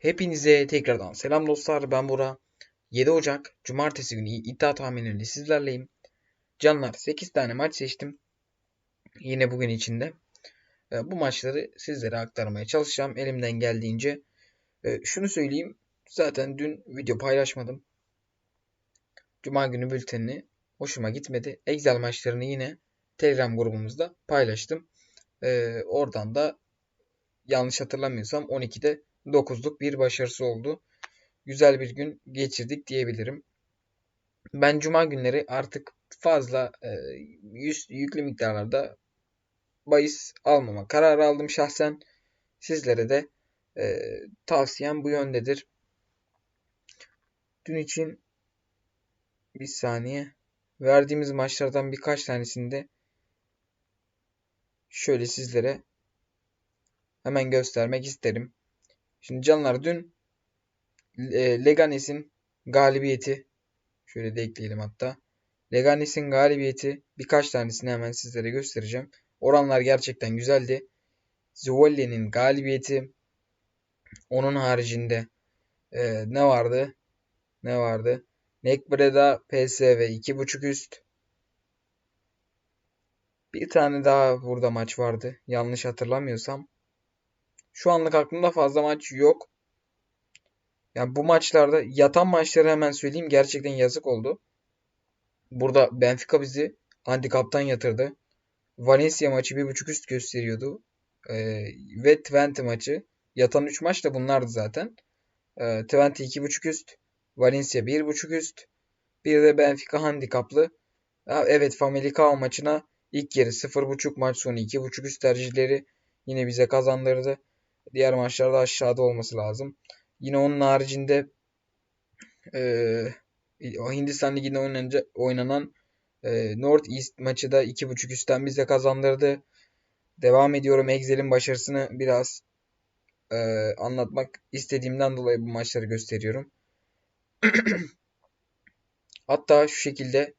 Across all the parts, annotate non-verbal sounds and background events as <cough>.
Hepinize tekrardan selam dostlar ben Bora. 7 Ocak Cumartesi günü iddia tahminleriyle sizlerleyim. Canlar 8 tane maç seçtim. Yine bugün içinde. E, bu maçları sizlere aktarmaya çalışacağım elimden geldiğince. E, şunu söyleyeyim. Zaten dün video paylaşmadım. Cuma günü bültenini hoşuma gitmedi. Excel maçlarını yine Telegram grubumuzda paylaştım. E, oradan da yanlış hatırlamıyorsam 12'de 9'luk bir başarısı oldu. Güzel bir gün geçirdik diyebilirim. Ben cuma günleri artık fazla e, yüklü miktarlarda bahis almama kararı aldım şahsen. Sizlere de e, tavsiyem bu yöndedir. Dün için bir saniye verdiğimiz maçlardan birkaç tanesinde şöyle sizlere hemen göstermek isterim. Şimdi canlar dün e, Leganes'in galibiyeti şöyle de ekleyelim hatta. Leganes'in galibiyeti birkaç tanesini hemen sizlere göstereceğim. Oranlar gerçekten güzeldi. Zvolle'nin galibiyeti onun haricinde e, ne vardı? Ne vardı? Nekbreda PSV 2.5 üst. Bir tane daha burada maç vardı. Yanlış hatırlamıyorsam. Şu anlık aklımda fazla maç yok. Yani bu maçlarda yatan maçları hemen söyleyeyim gerçekten yazık oldu. Burada Benfica bizi handikaptan yatırdı. Valencia maçı 1.5 üst gösteriyordu. Ee, ve Twente maçı. Yatan 3 maç da bunlardı zaten. Ee, Twente 2.5 üst. Valencia 1.5 üst. Bir de Benfica handikaplı. Ha, evet Famalicão maçına ilk yarı 0.5 maç sonu 2.5 üst tercihleri yine bize kazandırdı. Diğer maçlarda aşağıda olması lazım. Yine onun haricinde e, Hindistan Ligi'nde oynanca, oynanan e, North East maçı da 2.5 üstten bize kazandırdı. Devam ediyorum. Excel'in başarısını biraz e, anlatmak istediğimden dolayı bu maçları gösteriyorum. <clears throat> Hatta şu şekilde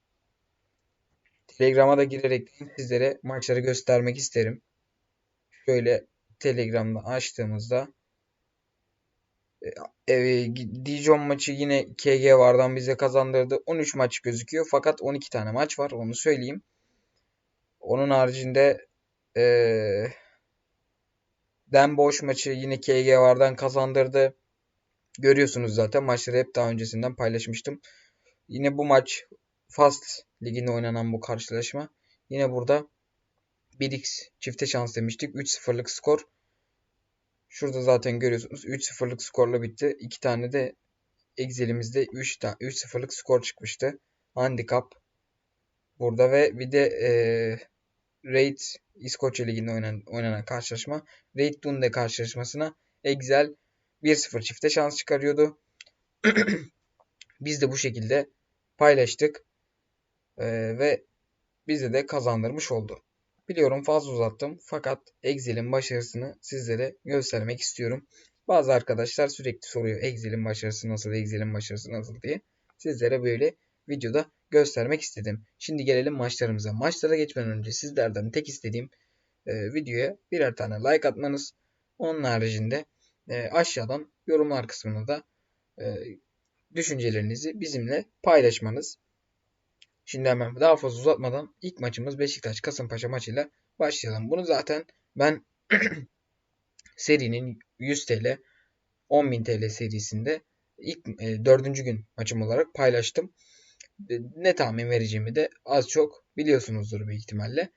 Telegram'a da girerek sizlere maçları göstermek isterim. Şöyle Telegram'da açtığımızda e, Dijon maçı yine KG vardan bize kazandırdı. 13 maç gözüküyor fakat 12 tane maç var onu söyleyeyim. Onun haricinde e, Den Boş maçı yine KG vardan kazandırdı. Görüyorsunuz zaten maçları hep daha öncesinden paylaşmıştım. Yine bu maç Fast liginde oynanan bu karşılaşma. Yine burada 1x çifte şans demiştik. 3-0'lık skor. Şurada zaten görüyorsunuz 3-0'lık skorla bitti. İki tane de Excel'imizde 3 3-0'lık skor çıkmıştı. Handicap burada ve bir de e, Raid İskoçya Ligi'nde oynanan, oynanan karşılaşma. Raid Dunde karşılaşmasına Excel 1-0 çifte şans çıkarıyordu. <clears throat> Biz de bu şekilde paylaştık. E, ve bize de kazandırmış oldu. Biliyorum fazla uzattım fakat Excel'in başarısını sizlere göstermek istiyorum. Bazı arkadaşlar sürekli soruyor Excel'in başarısı nasıl, Excel'in başarısı nasıl diye. Sizlere böyle videoda göstermek istedim. Şimdi gelelim maçlarımıza. Maçlara geçmeden önce sizlerden tek istediğim e, videoya birer tane like atmanız. Onun haricinde e, aşağıdan yorumlar kısmına da e, düşüncelerinizi bizimle paylaşmanız. Şimdi hemen daha fazla uzatmadan ilk maçımız Beşiktaş Kasımpaşa maçıyla başlayalım. Bunu zaten ben <clears throat> serinin 100 TL 10.000 TL serisinde ilk e, dördüncü gün maçım olarak paylaştım. E, ne tahmin vereceğimi de az çok biliyorsunuzdur büyük ihtimalle.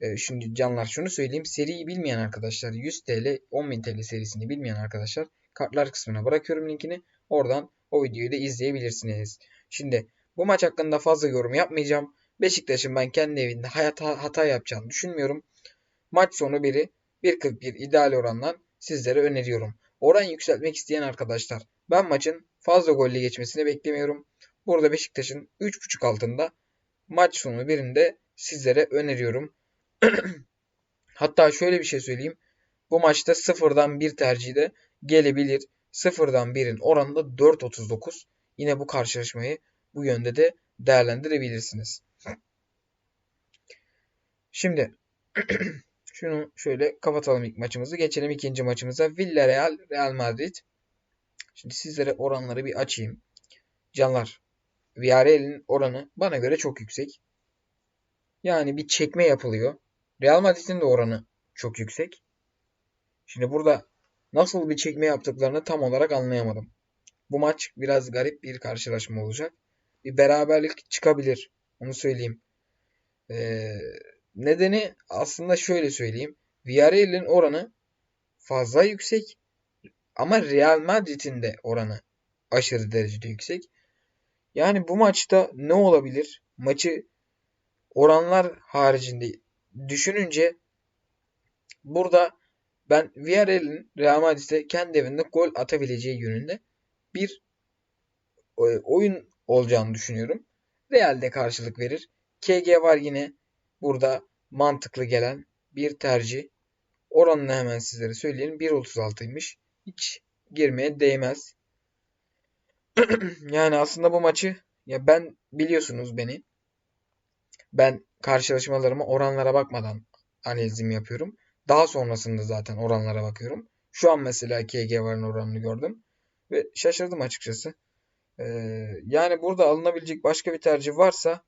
E, şimdi canlar şunu söyleyeyim. Seriyi bilmeyen arkadaşlar 100 TL 10.000 TL serisini bilmeyen arkadaşlar kartlar kısmına bırakıyorum linkini. Oradan o videoyu da izleyebilirsiniz. Şimdi bu maç hakkında fazla yorum yapmayacağım. Beşiktaş'ın ben kendi evinde hata, hata yapacağını düşünmüyorum. Maç sonu biri 1.41 ideal orandan sizlere öneriyorum. Oran yükseltmek isteyen arkadaşlar ben maçın fazla golle geçmesini beklemiyorum. Burada Beşiktaş'ın 3.5 altında maç sonu birinde sizlere öneriyorum. <clears throat> Hatta şöyle bir şey söyleyeyim. Bu maçta sıfırdan bir tercihi de gelebilir. Sıfırdan birin oranı da 4.39. Yine bu karşılaşmayı bu yönde de değerlendirebilirsiniz. Şimdi <clears throat> şunu şöyle kapatalım ilk maçımızı. Geçelim ikinci maçımıza. Villarreal Real Madrid. Şimdi sizlere oranları bir açayım. Canlar. Villarreal'in oranı bana göre çok yüksek. Yani bir çekme yapılıyor. Real Madrid'in de oranı çok yüksek. Şimdi burada nasıl bir çekme yaptıklarını tam olarak anlayamadım. Bu maç biraz garip bir karşılaşma olacak. Bir beraberlik çıkabilir. Onu söyleyeyim. Ee, nedeni aslında şöyle söyleyeyim. Villarreal'in oranı fazla yüksek ama Real Madrid'in de oranı aşırı derecede yüksek. Yani bu maçta ne olabilir? Maçı oranlar haricinde düşününce burada ben Villarreal'in Real Madrid'e kendi evinde gol atabileceği yönünde bir e, oyun olacağını düşünüyorum. Real'de karşılık verir. KG var yine burada mantıklı gelen bir tercih. Oranını hemen sizlere söyleyelim. 1.36'ymış. Hiç girmeye değmez. <clears throat> yani aslında bu maçı ya ben biliyorsunuz beni. Ben karşılaşmalarıma oranlara bakmadan analizimi yapıyorum. Daha sonrasında zaten oranlara bakıyorum. Şu an mesela KG varın oranını gördüm. Ve şaşırdım açıkçası. Ee, yani burada alınabilecek başka bir tercih varsa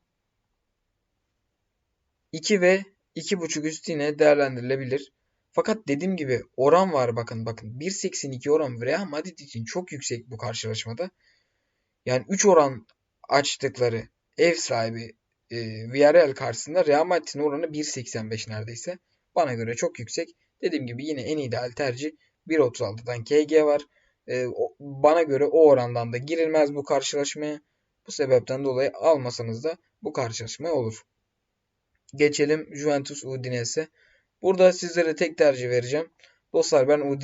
2 ve 2.5 üstü yine değerlendirilebilir. Fakat dediğim gibi oran var bakın bakın. 1.82 oran Real Madrid için çok yüksek bu karşılaşmada. Yani 3 oran açtıkları ev sahibi e, Villarreal karşısında Real Madrid'in oranı 1.85 neredeyse. Bana göre çok yüksek. Dediğim gibi yine en ideal tercih 1.36'dan KG var. E, bana göre o orandan da girilmez bu karşılaşmaya. Bu sebepten dolayı almasanız da bu karşılaşma olur. Geçelim Juventus Udinese. Burada sizlere tek tercih vereceğim. Dostlar ben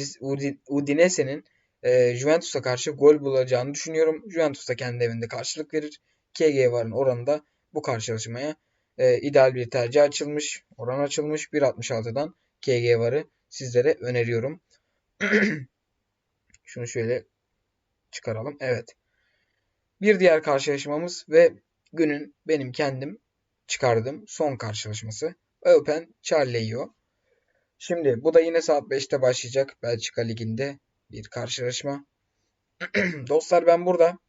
Udinese'nin e, Juventus'a karşı gol bulacağını düşünüyorum. Juventus da kendi evinde karşılık verir. KG varın oranında bu karşılaşmaya e, ideal bir tercih açılmış. Oran açılmış. 1.66'dan KG varı sizlere öneriyorum. <clears throat> Şunu şöyle çıkaralım. Evet. Bir diğer karşılaşmamız ve günün benim kendim çıkardığım son karşılaşması. Open Charleio. Şimdi bu da yine saat 5'te başlayacak Belçika Ligi'nde bir karşılaşma. <clears throat> Dostlar ben burada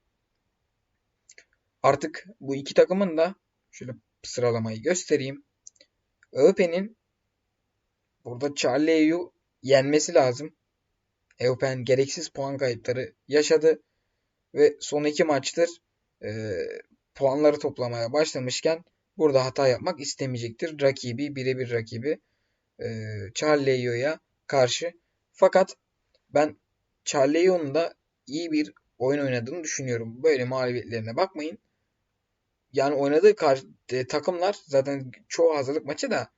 artık bu iki takımın da şöyle sıralamayı göstereyim. Eupen'in burada Charlie'yu yenmesi lazım. Eupen gereksiz puan kayıpları yaşadı ve son iki maçtır e, puanları toplamaya başlamışken burada hata yapmak istemeyecektir. Rakibi birebir rakibi e, Charleio'ya karşı. Fakat ben Charleio'nun da iyi bir oyun oynadığını düşünüyorum. Böyle mağlubiyetlerine bakmayın. Yani oynadığı e, takımlar zaten çoğu hazırlık maçı da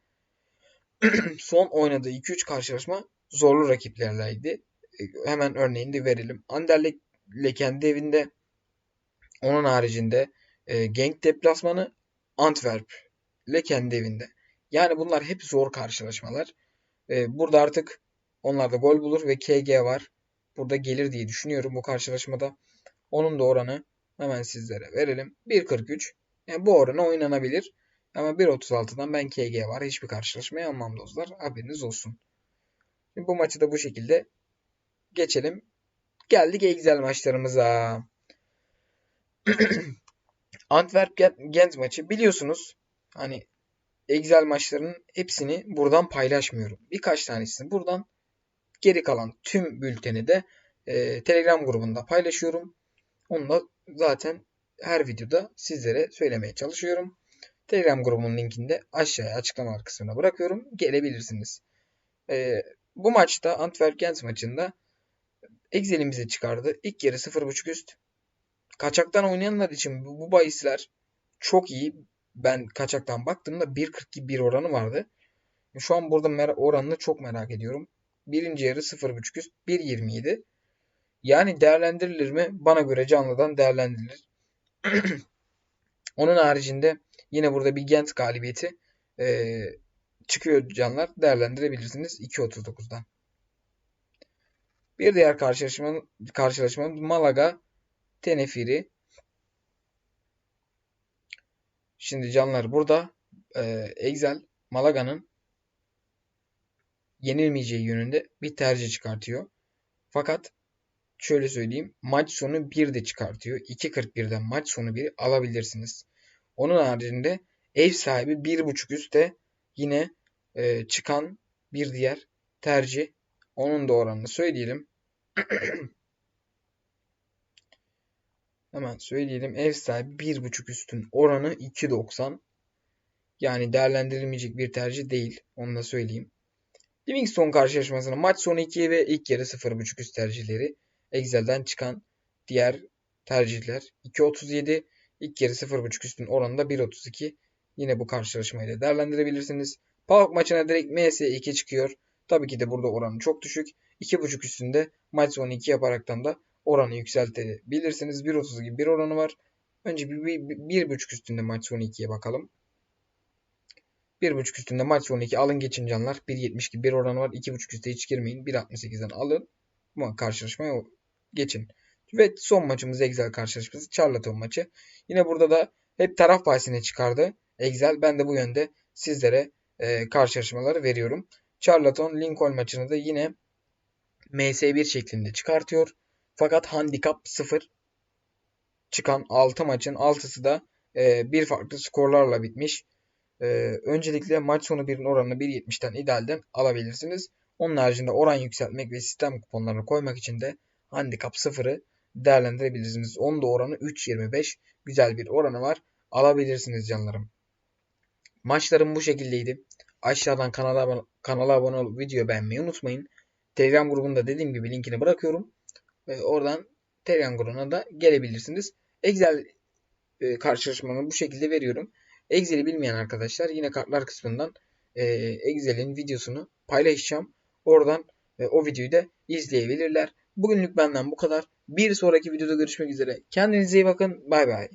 <clears throat> son oynadığı 2-3 karşılaşma zorlu rakiplerleydi. E, hemen örneğini de verelim. Anderlecht kendi evinde onun haricinde e, Genk deplasmanı Antwerp ile kendi evinde. Yani bunlar hep zor karşılaşmalar. E, burada artık onlar da gol bulur ve KG var. Burada gelir diye düşünüyorum bu karşılaşmada. Onun da oranı hemen sizlere verelim. 1.43. Yani bu oranı oynanabilir. Ama 1.36'dan ben KG var. Hiçbir karşılaşmaya almam dostlar. Haberiniz olsun. Bu maçı da bu şekilde geçelim. Geldik Excel maçlarımıza. <clears throat> Antwerp Gent maçı biliyorsunuz. Hani Excel maçlarının hepsini buradan paylaşmıyorum. Birkaç tanesini buradan geri kalan tüm bülteni de e, Telegram grubunda paylaşıyorum. Onu da zaten her videoda sizlere söylemeye çalışıyorum. Telegram grubunun linkini de aşağıya açıklama kısmına bırakıyorum. Gelebilirsiniz. E, bu maçta Antwerp Gent maçında Excel'imizi çıkardı. İlk yarı 0.5 üst. Kaçaktan oynayanlar için bu, bu bahisler çok iyi. Ben kaçaktan baktığımda 1.42 bir oranı vardı. Şu an burada oranını çok merak ediyorum. Birinci yarı 0.5 üst 1.27. Yani değerlendirilir mi? Bana göre canlıdan değerlendirilir. <clears throat> Onun haricinde yine burada bir Gent galibiyeti e, çıkıyor canlar. Değerlendirebilirsiniz 2.39'dan. Bir diğer karşılaşma, karşılaşma Malaga Tenefiri. Şimdi canlar burada e, Excel Malaga'nın yenilmeyeceği yönünde bir tercih çıkartıyor. Fakat şöyle söyleyeyim. Maç sonu 1 de çıkartıyor. 2.41'den maç sonu 1 alabilirsiniz. Onun haricinde ev sahibi 1.5 üstte yine e, çıkan bir diğer tercih. Onun da oranını söyleyelim. <clears throat> Hemen söyleyelim. Ev sahibi 1.5 üstün oranı 2.90. Yani değerlendirilmeyecek bir tercih değil. Onu da söyleyeyim. Livingston karşılaşmasının maç sonu 2 ve ilk yarı 0.5 üst tercihleri. Excel'den çıkan diğer tercihler. 2.37 ilk yarı 0.5 üstün oranında 1.32. Yine bu karşılaşmayla değerlendirebilirsiniz. PAOK maçına direkt MS2 çıkıyor. Tabii ki de burada oranı çok düşük. 2.5 üstünde maç sonu 2 yaparaktan da oranı yükseltebilirsiniz. 1.30 gibi bir oranı var. Önce bir, bir, bir, bir buçuk üstünde maç sonu 2'ye bakalım. 1.5 üstünde maç sonu 2 alın geçin canlar. 1.70 gibi bir oranı var. 2.5 üstte hiç girmeyin. 1.68'den alın. Bu karşılaşmaya geçin. Ve son maçımız Excel karşılaşması. Charlton maçı. Yine burada da hep taraf bahisine çıkardı. Excel. Ben de bu yönde sizlere e, karşılaşmaları veriyorum. Charlton Lincoln maçını da yine MS1 şeklinde çıkartıyor. Fakat handikap 0 çıkan 6 maçın 6'sı da e, bir farklı skorlarla bitmiş. E, öncelikle maç sonu birin oranını 1.70'ten idealden alabilirsiniz. Onun haricinde oran yükseltmek ve sistem kuponlarını koymak için de handikap 0'ı değerlendirebilirsiniz. Onun da oranı 3.25 güzel bir oranı var. Alabilirsiniz canlarım. Maçlarım bu şekildeydi. Aşağıdan kanala, kanala abone olup video beğenmeyi unutmayın. Telegram grubunda dediğim gibi linkini bırakıyorum. E, oradan Telegram grubuna da gelebilirsiniz. Excel e, karşılaşmamı bu şekilde veriyorum. Excel'i bilmeyen arkadaşlar yine kartlar kısmından e, Excel'in videosunu paylaşacağım. Oradan e, o videoyu da izleyebilirler. Bugünlük benden bu kadar. Bir sonraki videoda görüşmek üzere. Kendinize iyi bakın. Bay bay.